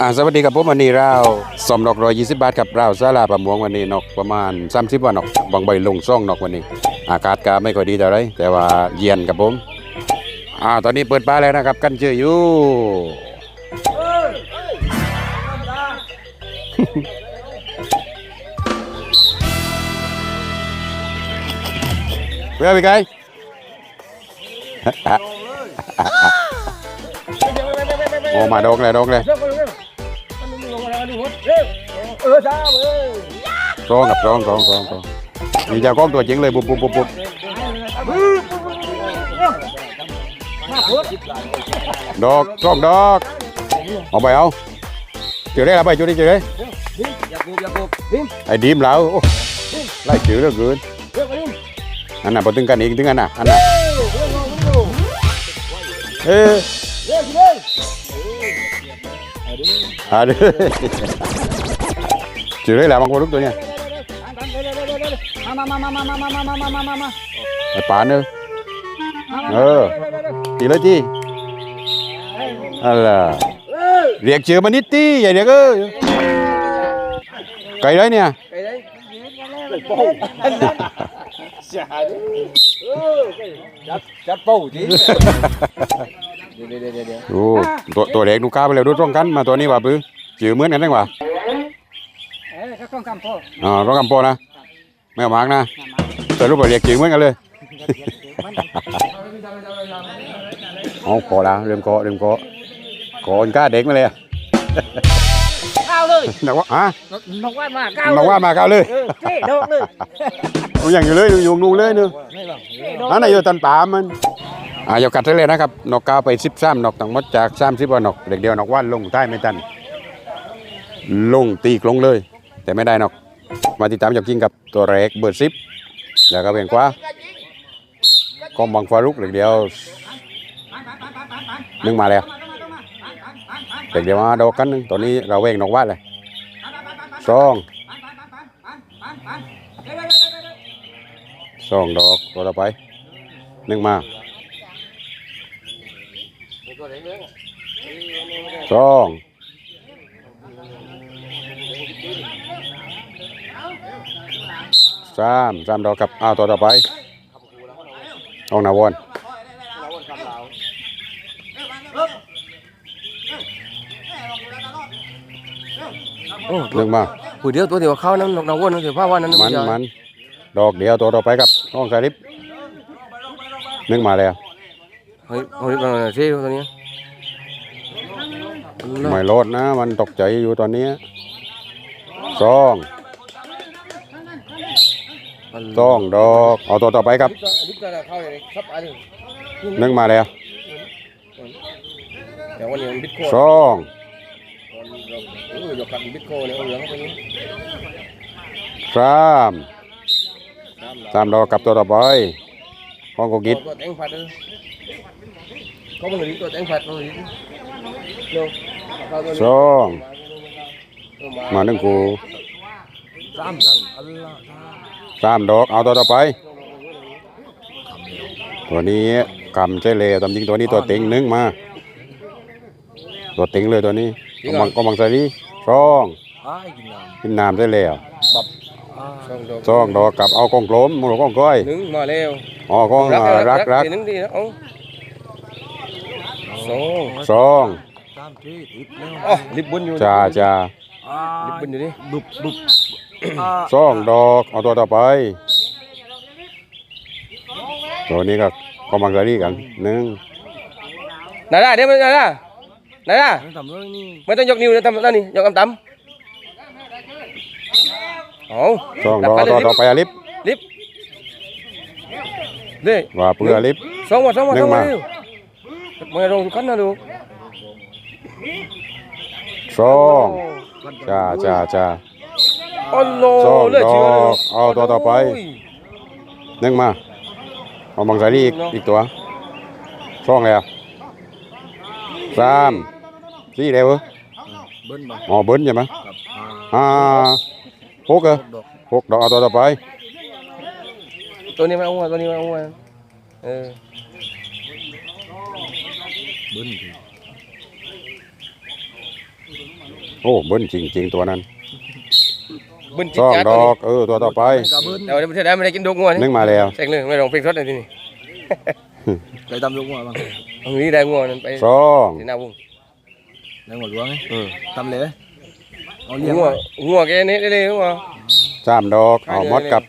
อ่าสวัสดีครับผมวันนี้เราสมนกร้อยยี่สิบบาทครับเราซาลาประมวงวันนี้นกประมาณสามสิบว่านกบางใบลงซ่องนกวันนี้ อากาศก็ไม่ค่อยดีเท่าไรแต่ว่าเย็นครับผมอ่าตอนนี้เปิดป้าแล้วนะครับ กันเชื่ออยู่เพื่อไปไกลโอ้มาดกเลยดกเลย เออจ้าเว้ยร้องครับร้องร้องร้องร้องนี่จะก้องตัวจริงเลยบุบบุบบุบบุบดอกช่องดอกเอาไปเอา chữ đấy là bài chú đi, chữ đấy. Ai điểm lão lại chữ đó, gửi. Anh nào bảo tiếng cái này tiếng anh à anh à ê. À đấy จืดเหลือเกินเร็วไปดิ้มอันน่ะพอถึงกันอีกถึงอันน่ะอันน่ะเร็วเร็วเร็วเออเร็วเร็วอ่าเด้อเจอได้แล้วบางคนทุกตัวเนี่ยมามามามามามามามามามามาไอ้ป่านเนอะตีเลยทีอะไรเรียกเชื่อมานิดตีอย่าเรียกเอ้ยไก่ได้เนี่ยไอ้ đấy bầu xả đi chặt chặt bầu tí đi đi đi đi đi โอ้ตัวตัวเล็กดูก้าไปแล้วดูตรงกันมาตัวนี้ว่าปื้อจือเหมือนกันได้ป่ะ Ê, các con cầm po อ่าร้องกำโปนะไม่เอาหมากนะแต่รูปแบบเรียกจือเหมือนกันเลยเอาคอละเริ่มคอเริ่มคอคออนก้าเด็กมาเลยอะ cao เลยนักว่าอะ nó quát mà cao นักว่ามาก้าวเลย ừ, thế được rồi ดูอย่างอยู่เลยอยู่นู่นเลยเนอะ thế được นั่นน่ะอยู่ตันป่ามันอ่าอย่ากัดเลยนะครับนกกาวไปสิบสามนกทั้งมดจากสามสิบว่านกเด็กเดียวนกว่านลงใต้ไม่ทันลงตีกลงเลย แต่ไม่ได้นกมาติดตามจากกิงกับตัวแรกเบอร์สิบแล้วก็เป็นกว่าก็บังฟารุกเด็กเดียวนึ่งมาแล้วเด็กเดียวมาดอกกันหนึงตอนนี้เราเวงนอกว่าเลยสองสองดอกตัวต่อไปหนึ่งมาสอง สามสามดอกครับเอาตัวต่อไปเอาหนาวอนหนึ่งมา Buổi điếu tôi thì khao nó nó quân nó thì phá quan nó มันมันดอกเดียวตัวต่อไปครับน้องสาลิปหนึ่งมาแล้ว Hồi hồi bằng thế thôi nhé. ไม่รอดนะ มันตกใจอยู่ตอนนี้สอง สองดอกเอาตัวต่อไปครับนึ่งมาแล้วสองสามสามดอกกับตัวต่อไปห้องกกิดสองมาหนึ่งกูสามสันอัลลอฮ์ สามดอก เอาตัวต่อไป ตัวนี้กำใช่เลยตามจริงตัวนี้ตัวเต็งหนึ่งมา ตัวเต็งเลยตัวนี้ก็มังก็มังใส่ดีสอง Ai kì nào? กินน้ำใช่แล้ว Xong rồi. สองดอกกับเอากองโกลมมูลกองก้อย Nướng mà leo. อ๋อกองอ่ารักรัก thì nướng đi đó ông. Số. สอง Ờ, lip bún vô. จ่าจ่า Lip bún vô đi. Bụp bụp. สองดอกเอาตัวต่อไปตัวนี้ก็ก็มังกรีกันหนึ่งนาดาเดี๋ยวนาดานาดาไม่ต้องยกนิ้วนะทำนั่นนี่ยกกำตั้มโอ้สองดอกตัวต่อไปลิฟลิฟเด้ว่าเปลือลิฟสองวันสองวันสองวันมึงลงขั้นนะดูสองจ้าจ้าจ้า อ๋อโลเลยดอเอาตัวต่อไปหนึ่งมาเอาบางสายนี่อีกอีกตัวช่องแล้วสามสี่เดียวเบิ้อ๋อเบิ้ลใช่ไหมอ่าหกเหรออหกดอกเอาตัวต่อไปตัวนี้มานอ้วนตัวนี้มานอ้วนเออเบิ้ลโอ้เบิ้ลจริงๆตัวนั้น บึ้นสจิ๊องจ๊าดดอกเออตัวต่อไปกับเบิ้ลแต่ว่าประเทศไทยไม่ได้กินดอกงัวนึนี่งมาแล้วแซงเลยไม่ลองเพลงสดเลยที่นี่ไปตำลูกหัวบ้างตรงนี้ได้งัวนั่นไปสองที่หน้าวงในหัวหลวงไงอืมตำเลยเอาเลี้ยงงัวงัวแกนี่ได้เลยงัวสามดอกเอาหมดกับ